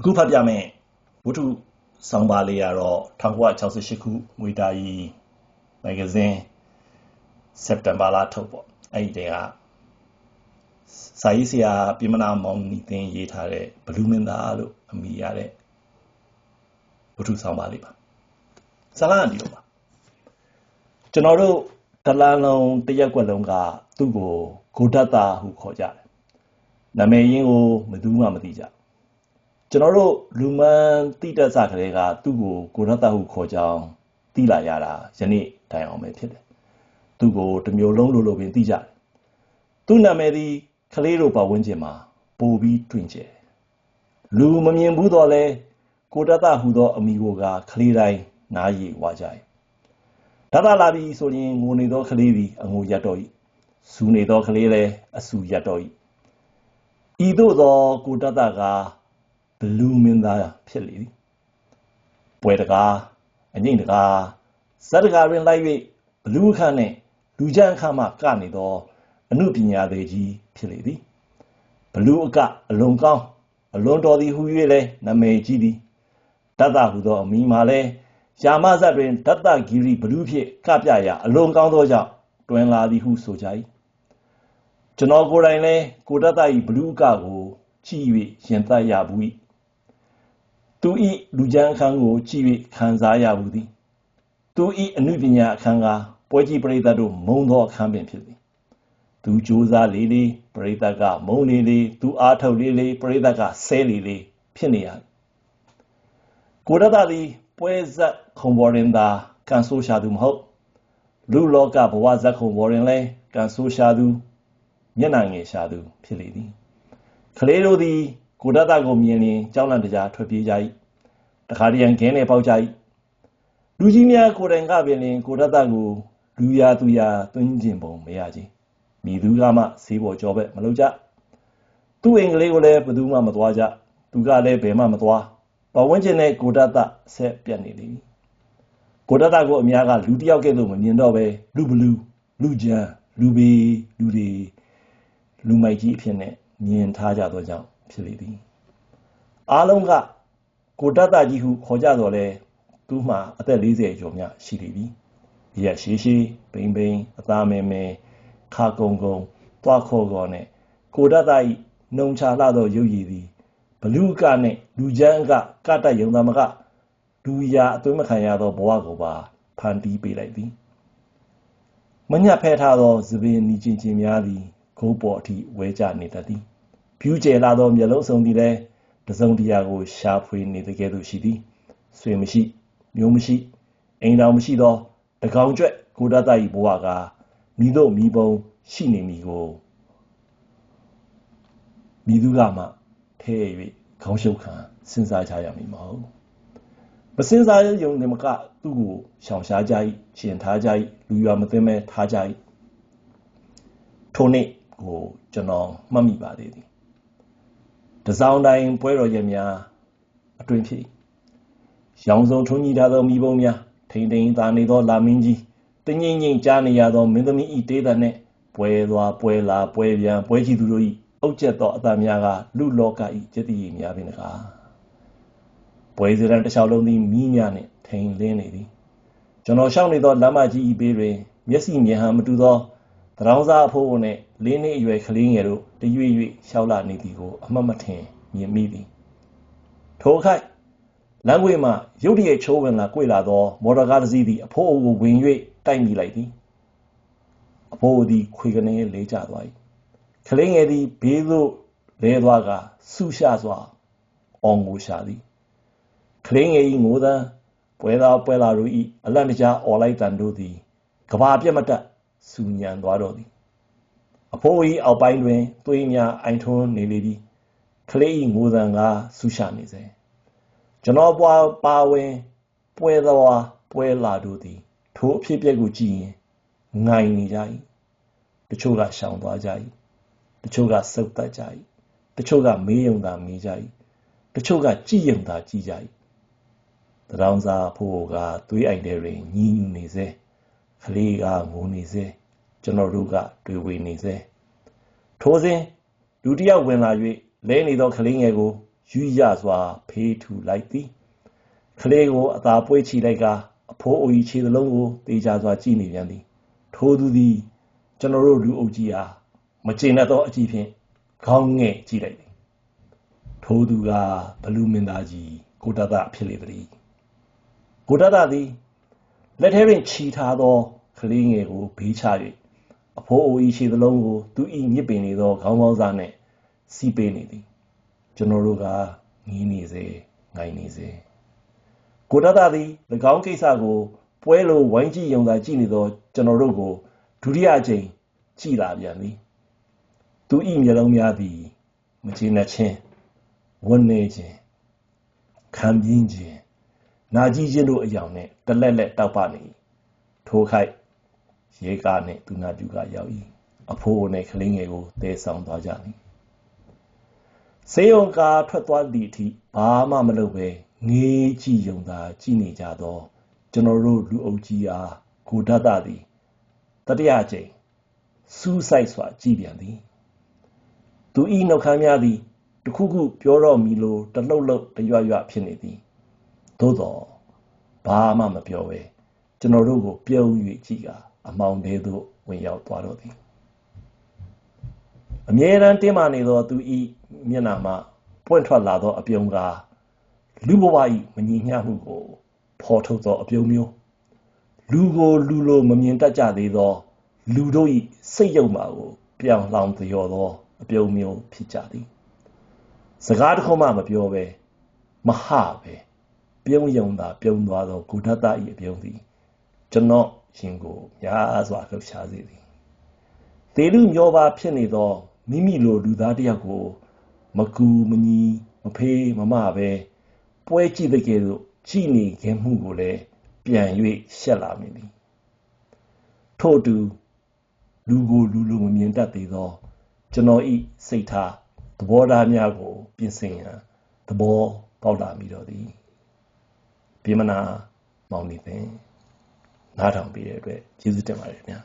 အခုဖတ်ပြမယ့်ဝတ္ထုဆောင်းပါးလေးကတော့1968ခုငွေတာရီမဂ္ဂဇင်းစက်တင်ဘာလထုတ်ပေါ့အဲ့ဒီတည်းကစာရေးဆရာပြမနာမောင်နီတင်ရေးထားတဲ့ဘလူးမင်းသားလို့အမည်ရတဲ့ဝတ္ထုဆောင်းပါးလေးပါဇာလန်ဒီလိုပါကျွန်တော်တို့တလန်းလုံးတရက်ွက်လုံးကသူ့ကိုဂိုဒတ်တာဟုခေါ်ကြတယ်နာမည်ရင်းကိုဘယ်သူမှမသိကြ ကျွန်တော်တို့လူမန်တိတက်စကလေးကသူ့ကိုကိုရတဟုခေါ်ကြောင်းသိလာရတာယနေ့တိုင်အောင်ပဲဖြစ်တယ်သူ့ကိုတမျိုးလုံးလိုလိုပင်သိကြတယ်သူ့နာမည်သည်ကလေးတို့ပတ်ဝန်းကျင်မှာပိုပြီးတွင်ကျယ်လူမမြင်ဘူးတော့လဲကိုရတဟူသောအမိကိုကကလေးတိုင်းနားရည်ဝါကြ၏ဒသလာပြီဆိုရင်ငိုနေသောကလေးသည်အငိုရတော့၏စူနေသောကလေးလည်းအစူရတော့၏ဤသို့သောကိုတတက ဘလူးမင်းသားဖြစ်လေသည်ပွဲတကားအငိမ့်တကားဇက်တကာတွင်လိုက်၍ဘလူးခန့်နှင့်လူချမ်းခန့်မှကနေသောအမှုပညာသေးကြီးဖြစ်လေသည်ဘလူးအကအလွန်ကောင်းအလွန်တော်သည်ဟူ၍လည်းနမေကြီးသည်တတ်တာဟူသောအမိမာလည်းရှာမဇတ်တွင်ဒတ်တဂီရီဘလူးဖြင့်ကပြရာအလွန်ကောင်းသောကြောင့်တွင်လာသည်ဟုဆိုကြ၏ကျွန်တော်ကိုယ်တိုင်လည်းကိုတတ်တ၏ဘလူးအကကိုကြည့်၍ရင်သက်ရဘူး၏ သူဤလူချမ်းအခန်းကိုကြည့်၍ခံစားရဘူးသည်သူဤအနုပညာအခန်းကပွဲကြည့်ပရိသတ်တို့မုံသောအခန်းပင်ဖြစ်သည်သူကြိုးစားလေးလေးပရိသတ်ကမုံလေးလေးသူအားထုတ်လေးလေးပရိသတ်ကဆဲလေးလေးဖြစ်နေရကိုရတသည်ပွဲဇက်ခုံပေါ်ရင်သာကန်ဆိုးရှာသူမဟုတ်လူလောကဘဝဇက်ခုံပေါ်ရင်လဲကန်ဆိုးရှာသူမျက်နှာငယ်ရှာသူဖြစ်လေသည်ကလေးတို့သည် ကိုဒတကိုမြင်ရင်ကြောက်လန့်တကြားထွက်ပြေးကြ၏တခါတရံခင်းနဲ့ပေါက်ကြ၏လူကြီးများကိုယ်တိုင်ကပင်လင်ကိုဒတကိုလူရသူရသွင်းကျင်ပုံမရကြီးမိသူကမှဈေးပေါ်ကြောပဲမလုပ်ကြသူ့အင်္ဂလိပ်ကိုလည်းဘယ်သူမှမသွားကြသူကလည်းဘယ်မှမသွားပဝန်းကျင်နဲ့ကိုဒတဆက်ပြတ်နေလေကိုဒတကိုအများကလူတယောက်ကဲ့သို့မမြင်တော့ပဲလူဘလူလူကြမ်းလူပေလူတွေလူမိုက်ကြီးအဖြစ်နဲ့မြင်ထားကြသောကြောင့် ဖြစ်လေသည်အားလုံးကကိုတတ်တာကြီးဟုခေါ်ကြတော်လဲသူမှအသက်40ကျော်မြရှိလေပြီရက်ရှိရှိပိန်ပိန်အသားမဲမဲခါကုံကုံတွားခေါ်ခေါ်နဲ့ကိုတတ်တာဤနှုံချလာသောရုပ်ရည်သည်ဘလူကနဲ့လူချမ်းကကတတ်ယုံသမကလူရာအသွင်းမခံရသောဘဝကိုပါဖန်တီးပေးလိုက်သည်မညက်ဖဲထားသောသပင်နီချင်းချင်းများသည်ခိုးပေါ်အထိဝဲကြနေတတ်သည် ဖြူးကျဲလာသောမျက်လုံးစုံသည်လည်းတစုံတရာကိုရှာဖွေနေတကယ်သို့ရှိသည်ဆွေမရှိမျိုးမရှိအိမ်တော်မရှိသောတကောင်ကျွက်ကိုဒတ၏ဘဝကမိတို့မိဘုံရှိနေမည်ကိုမိသူကမှထဲ၍ခေါင်းရှုပ်ခံစဉ်းစားကြရမည်မဟုတ်မစဉ်းစားရုံနဲ့မကသူ့ကိုရှောင်ရှားကြ၏ရှင်ထားကြ၏လူရွာမသိမဲထားကြ၏ထိုနေ့ကိုကျွန်တော်မှတ်မိပါသေးသည် တစောင်းတိုင်းပွဲတော်ရက်များအတွင်ဖြစ်ရောင်စုံထွန်းကြီးထားသောမိဘုံများထိန်ထိန်သာနေသောလာမင်းကြီးတငိမ့်ငိမ့်ကြားနေရသောမင်းသမီးဤတေးသနှင့်ပွဲသွားပွဲလာပွဲပြန်ပွဲကြည့်သူတို့၏အုတ်ကျက်သောအတများကလူလောက၏จิตရည်များပင်တကားပွဲစရန်တစ်လျှောက်လုံးသည်မိများနှင့်ထိန်လင်းနေသည်ကျွန်တော်ရှောက်နေသောလမ်းမကြီးဤဘေးတွင်မျက်စိမြင်ဟန်မတူသော တရောင်းစားအဖိုးနှင့်လေးနှစ်အရွယ်ကလေးငယ်တို့တရွေ့ရွေ့ရှောက်လာနေသည်ကိုအမှတ်မထင်မြင်မိသည်ထိုအခိုက်လမ်းကွေမှရုတ်တရက်ချိုးဝင်လာကြွေလာသော မော်တော်ကားတစ်စီးသည်အဖိုးအိုကိုဝင်၍တိုက်မိလိုက်သည်အဖိုးအိုသည်ခွေကနေလေးကျသွား၏ကလေးငယ်သည်ဘေးသို့လဲသွားကဆူရှစွာအောင်ကိုရှာသည်ကလေးငယ်၏ငိုသံပွဲသားပွဲလာတို့၏အလန့်တကြားអော်လိုက်တန်တို့သည်ကဘာပြတ်မတက် စူညံသွားတော့သည်အဖိုး၏အောက်ပိုင်းတွင်သွေးများအိုင်ထွန်းနေလေသည်ကလေး၏ငိုသံကဆူရှာနေစေကျွန်တော်ပွားပါဝင်ပွဲတော်ပွဲလာတို့သည်ထိုအဖြစ်အပျက်ကိုကြည့်ရင်ငိုင်နေကြ၏တချို့ကရှောင်သွားကြ၏တချို့ကစုပ်တက်ကြ၏တချို့ကမေးယုံသာမေးကြ၏တချို့ကကြည်ယုံသာကြည်ကြ၏တရောင်စာဖို့ကသွေးအိုင်တွေညှီးညူနေစေ ကလေးကငိုနေစေကျွန်တော်တို့ကတွေ့ဝေနေစေထိုစဉ်လူတယောက်ဝင်လာ၍လဲနေသောကလေးငယ်ကိုယူရစွာဖေးထူလိုက်သည်ကလေးကိုအသာပွေးချီလိုက်ကအဖိုးအိုကြီးခြေသလုံးကိုတေချာစွာကြည့်နေပြန်သည်ထိုသူသည်ကျွန်တော်တို့လူအုပ်ကြီးအားမကျေနပ်သောအကြည့်ဖြင့်ခေါင်းငဲ့ကြည့်လိုက်သည်ထိုသူကဘလူမင်းသားကြီးကိုတတဖြစ်လေသည်ကိုတတသည် လက်ထဲတွင်ခြီထားသောကလေးငယ်ကိုဘေးချ၍အဖိုးအို၏ခြေသလုံးကိုသူ၏ညစ်ပင်နေသောခေါင်းကောင်းစားနှင့်စီးပေးနေသည်ကျွန်တော်တို့ကငီးနေစေငိုင်နေစေကိုတတသည်၎င်းကိစ္စကိုပွဲလိုဝိုင်းကြည့်ယုံသာကြည့်နေသောကျွန်တော်တို့ကိုဒုတိယအကြိမ်ကြည်လာပြန်သည်သူ၏မျက်လုံးများသည်မကျေနပ်ခြင်းဝန်းနေခြင်းခံပြင်းခြင်း နာကြည့်ခြင်းတို့အယောင်နှင့်တလက်လက်တောက်ပနေထိုခိုက်ရေကားနှင့်သူနာပြုကရောက်၏အဖိုးနှင့်ကလေးငယ်ကိုတဲဆောင်သွားကြသည်စေယုံကာထွက်သွားသည့်အထိဘာမှမလုပ်ပဲငေးကြည့်ယုံသာကြည့်နေကြသောကျွန်တော်တို့လူအုပ်ကြီးအားကိုဒတ်သည်တတိယကြိမ်စူးစိုက်စွာကြည်ပြန်သည်သူဤနှုတ်ခမ်းများသည်တခုခုပြောတော့မီလိုတလှုပ်လှုပ်တရွရွဖြစ်နေသည် သို့တော့ဘာမှမပြောပဲကျွန်တော်တို့ကိုပြုံး၍ကြည်ကအမောင်သေးသို့ဝင်ရောက်သွားတော့သည်အမြဲတမ်းတင်းမာနေသောသူဤမျက်နှာမှပွင့်ထွက်လာသောအပြုံးကားလူဘဝ၏မညီမျှမှုကိုဖော်ထုတ်သောအပြုံးမျိုးလူကိုလူလိုမမြင်တတ်ကြသေးသော လူတို့၏စိတ်ယုတ်မာကိုပြောင်းလောင်သရော်သောအပြုံးမျိုးဖြစ်ကြသည်စကားတစ်ခုမှမပြောဘဲမဟပဲ ပြုံးယုံသာပြုံးသွားသောဂုဏတ၏အပြုံးသည်ကျွန်တော်ရှင်ကိုများစွာလှုပ်ရှားစေသည်သေလူမျောပါဖြစ်နေသောမိမိလိုလူသားတယောက်ကို မကူမညီမဖေးမမပဲပွဲကြည့်တဲ့ကဲ့သို့ကြည်နေခြင်းမှုကိုလည်းပြန်၍ရှက်လာမိသည်ထို့အတူလူကိုလူလိုမမြင်တတ်သေးသောကျွန်တော်ဤစိတ်ထားသဘောထားများကို ပြင်ဆင်ရန်သဘောပေါက်လာမိတော့သည် ပြေမနာမောင်နေသည်နားထောင်ပေးတဲ့အတွက်ကျေးဇူးတင်ပါတယ်ခင်ဗျာ